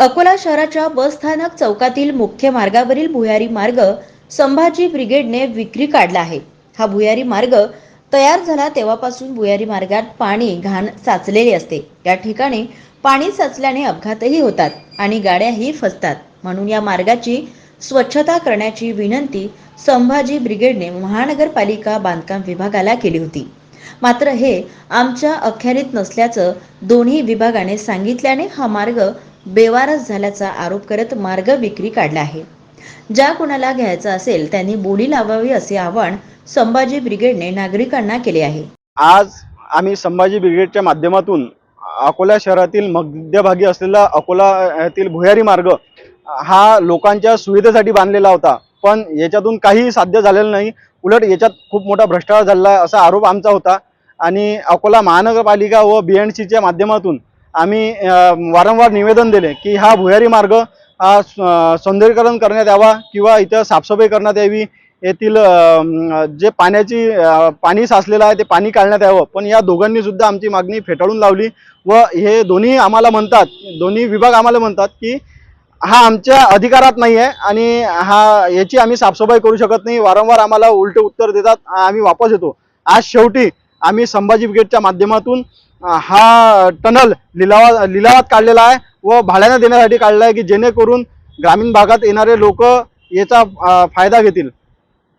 अकोला शहराच्या बसस्थानक चौकातील मुख्य मार्गावरील भुयारी मार्ग संभाजी ब्रिगेडने विक्री काढला आहे. हा भुयारी मार्ग तयार झाला तेव्हापासून भुयारी मार्गात पाणी घाण साचलेले असते. या ठिकाणी पाणी साचल्याने अपघातही होतात आणि गाड्याही फसतात. म्हणून या मार्गाची स्वच्छता करण्याची विनंती संभाजी ब्रिगेडने महानगरपालिका बांधकाम विभागाला केली होती. मात्र हे आमच्या अखत्यारीत नसल्याचं दोन्ही विभागाने सांगितल्याने हा मार्ग बेवारस झाल्याचा आरोप करत मार्ग विक्री काढला आहे. ज्या कुणाला घ्यायचा असेल त्यांनी बोली लावावी असे आवाहन संभाजी ब्रिगेडने नागरिकांना केले आहे. आज आम्ही संभाजी ब्रिगेडच्या माध्यमातून अकोला शहरातील मध्यभागी असलेला अकोला येथील भुयारी मार्ग हा लोकांच्या सुविधेसाठी बांधलेला होता. पण याच्यातून काहीही साध्य झालेलं नाही. उलट याच्यात खूप मोठा भ्रष्टाचार झालेला आहे असा आरोप आमचा होता. आणि अकोला महानगरपालिका व बी एन सीच्या माध्यमातून आम्ही वारंवार निवेदन दिले की हा भुयारी मार्ग हा स- सौंदर्यीकरण करण्यात यावा किंवा इथं साफसफाई करण्यात यावी. येथील जे पाण्याची पाणी साचलेलं आहे ते पाणी काढण्यात यावं. पण या दोघांनी सुद्धा आमची मागणी फेटाळून लावली व हे दोन्ही आम्हाला म्हणतात दोन्ही विभाग आम्हाला म्हणतात की हा आमच्या अधिकारात नाही आहे आणि हा याची आम्ही साफसफाई करू शकत नाही. वारंवार आम्हाला उलटे उत्तर देतात आम्ही वापस येतो. आज शेवटी आम्ही संभाजी ब्रिगेडच्या माध्यमातून हा टनल लिलावा लिलावात काढलेला आहे व भाड्यानं देण्यासाठी काढला आहे की जेणेकरून ग्रामीण भागात येणारे लोक याचा फायदा घेतील.